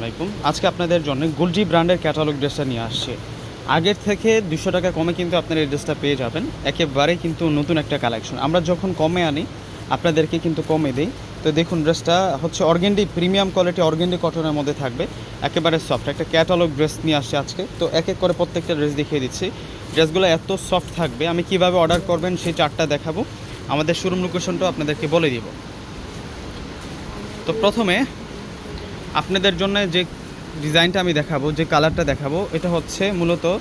আলাইকুম। আজকে আপনাদের জন্য গুলজি ব্র্যান্ডের ক্যাটালগ ড্রেসটা নিয়ে আসছি। আগের থেকে দুশো টাকা কমে কিন্তু আপনারা এই ড্রেসটা পেয়ে যাবেন। একেবারে কিন্তু নতুন একটা কালেকশন আমরা যখন কমে আনি, আপনাদেরকে কিন্তু কমে দিই। তো দেখুন, ড্রেসটা হচ্ছে অর্গেন্ডি প্রিমিয়াম কোয়ালিটি, অর্গেন্ডি কটনের মধ্যে থাকবে। একেবারে সফট একটা ক্যাটালগ ড্রেস নিয়ে আসছে আজকে। তো এক এক করে প্রত্যেকটা ড্রেস দেখিয়ে দিচ্ছি। ড্রেসগুলো এত সফট থাকবে। আমি কীভাবে অর্ডার করবেন সেই চারটা দেখাবো। আমাদের শোরুম লোকেশনটাও আপনাদেরকে বলে দিব। তো প্রথমে আপনাদের জন্য যে ডিজাইনটা আমি দেখাবো, যে কালারটা দেখাবো, এটা হচ্ছে মূলত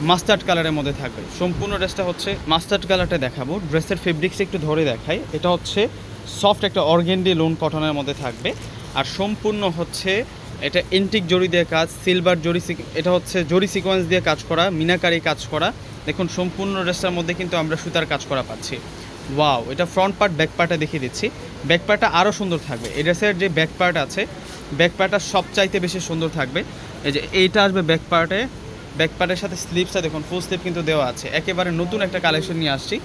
মাস্টার্ড কালারের মধ্যে থাকবে। সম্পূর্ণ ড্রেসটা হচ্ছে মাস্টার্ড কালারটা দেখাবো। ড্রেসের ফেব্রিক্সটা একটু ধরে দেখাই। এটা হচ্ছে সফট একটা অর্গেন্ডি লোন কটনের মধ্যে থাকবে। আর সম্পূর্ণ হচ্ছে এটা এন্টিক জড়ি দিয়ে কাজ সিলভার সিক- এটা হচ্ছে জড়ি সিকোয়েন্স দিয়ে কাজ করা, মিনাকারি কাজ করা। দেখুন, সম্পূর্ণ ড্রেসটার মধ্যে কিন্তু আমরা সুতার কাজ করা পাচ্ছি। ওয়াও এটা ফ্রন্ট পার্ট ব্যাক পার্টটা দেখিয়ে দিচ্ছি। ব্যাক পার্টটা আরও সুন্দর থাকবে। এই ড্রেসের যে ব্যাক পার্ট আছে ব্যাক পার্টটা সবচাইতে বেশি সুন্দর থাকবে। এই যে এইটা আসবে ব্যাক পার্টে ব্যাক পার্টের সাথে স্লিপসটা দেখুন ফুল স্লিপ কিন্তু দেওয়া আছে। একেবারে নতুন একটা কালেকশন নিয়ে আসছি।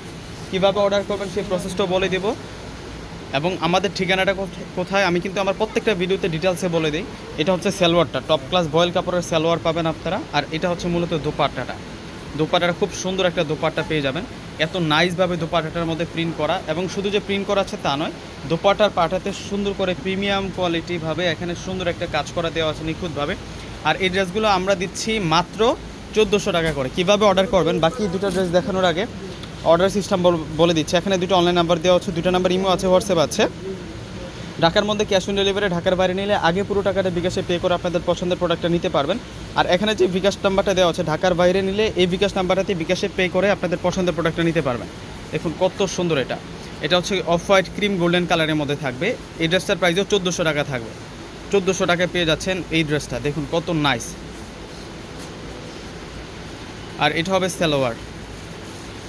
কীভাবে অর্ডার করবেন সেই প্রসেসটাও বলে দেবো। এবং আমাদের ঠিকানাটা কোথ- কোথায়? আমি কিন্তু আমার প্রত্যেকটা ভিডিওতে ডিটেলসে বলে দিই। এটা হচ্ছে সালোয়ারটা। টপ ক্লাস বয়েল কাপড়ের সালোয়ার পাবেন আপনারা। আর এটা হচ্ছে মূলত দোপাট্টাটা। দোপাট্টাটা খুব সুন্দর একটা দোপাট্টা পেয়ে যাবেন। এত নাইসভাবে দোপাটাটার মধ্যে প্রিন্ট করা এবং শুধু যে প্রিন্ট করা আছে তা নয় দোপাটার পাটাতে সুন্দর করে প্রিমিয়াম কোয়ালিটিভাবে এখানে সুন্দর একটা কাজ করা দেওয়া আছে নিখুঁতভাবে। আর এই ড্রেসগুলো আমরা দিচ্ছি মাত্র চোদ্দোশো টাকা করে। কীভাবে অর্ডার করবেন? বাকি দুটো ড্রেস দেখানোর আগে অর্ডার সিস্টেম বলে দিচ্ছি। এখানে দুটো অনলাইন নাম্বার দেওয়া আছে, দুটো নাম্বার ইমো আছে হোয়াটসঅ্যাপ আছে। ঢাকার মধ্যে ক্যাশ অন ডেলিভারি ঢাকার বাইরে নিলে আগে পুরো টাকাটা বিকাশে পে করে আপনাদের পছন্দের প্রোডাক্টটা নিতে পারবেন। আর এখানে যে বিকাশ নাম্বারটা দেওয়া আছে, ঢাকার বাইরে নিলে এই বিকাশ নাম্বারটাতে বিকাশে পে করে আপনাদের পছন্দের প্রোডাক্টটা নিতে পারবেন। দেখুন কত সুন্দর এটা। এটা হচ্ছে অফ হোয়াইট ক্রিম গোল্ডেন কালারের মধ্যে থাকবে। এই ড্রেসটার প্রাইসও চোদ্দোশো টাকা থাকবে। চোদ্দোশো টাকায় পেয়ে যাচ্ছেন এই ড্রেসটা। দেখুন কত নাইস আর এটা হবে সালোয়ার।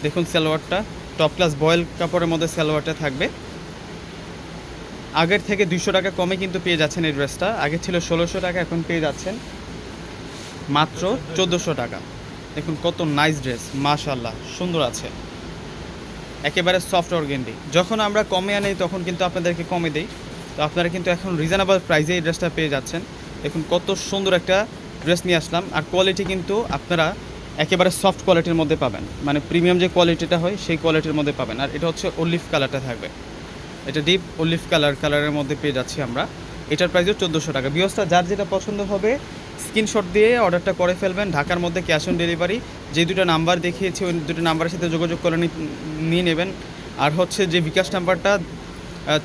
দেখুন সালোয়ারটা টপ ক্লাস বয়েল কাপড়ের মধ্যে সালোয়ারটা থাকবে। আগের থেকে দুইশো টাকা কমে কিন্তু পেয়ে যাচ্ছেন এই ড্রেসটা। আগে ছিল ষোলোশো টাকা, এখন পেয়ে যাচ্ছেন মাত্র চোদ্দোশো টাকা। দেখুন কত নাইস ড্রেস মাশাল্লাহ সুন্দর আছে। একেবারে সফট অর্গেন্ডি যখন আমরা কমে আনি, তখন কিন্তু আপনাদেরকে কমে দিই। তো আপনারা কিন্তু এখন রিজনেবল প্রাইসে এই ড্রেসটা পেয়ে যাচ্ছেন। দেখুন কত সুন্দর একটা ড্রেস নিয়ে আসলাম। আর কোয়ালিটি কিন্তু আপনারা একেবারে সফট কোয়ালিটির মধ্যে পাবেন। মানে প্রিমিয়াম যে কোয়ালিটিটা হয়, সেই কোয়ালিটির মধ্যে পাবেন। আর এটা হচ্ছে অলিভ কালারটা থাকবে। এটা ডিপ অলিভ কালার কালারের মধ্যে পেয়ে যাচ্ছি আমরা। এটার প্রাইসও চোদ্দোশো টাকা। বিহসটা যার যেটা পছন্দ হবে স্ক্রিনশট দিয়ে অর্ডারটা করে ফেলবেন। ঢাকার মধ্যে ক্যাশ অন ডেলিভারি যে দুটো নাম্বার দেখিয়েছি, ওই দুটো নাম্বারের সাথে যোগাযোগ করে নিয়ে নেবেন। আর হচ্ছে যে বিকাশ নাম্বারটা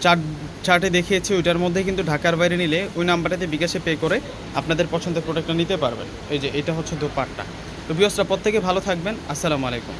চার্ট চার্টে দেখিয়েছি, ওইটার মধ্যে কিন্তু ঢাকার বাইরে নিলে ওই নাম্বারটাতে বিকাশে পে করে আপনাদের পছন্দের প্রোডাক্টটা নিতে পারবেন। এই যে, এটা হচ্ছে দোপাট্টা। তো বিহসটা প্রত্যেকে ভালো থাকবেন। আসসালামু আলাইকুম।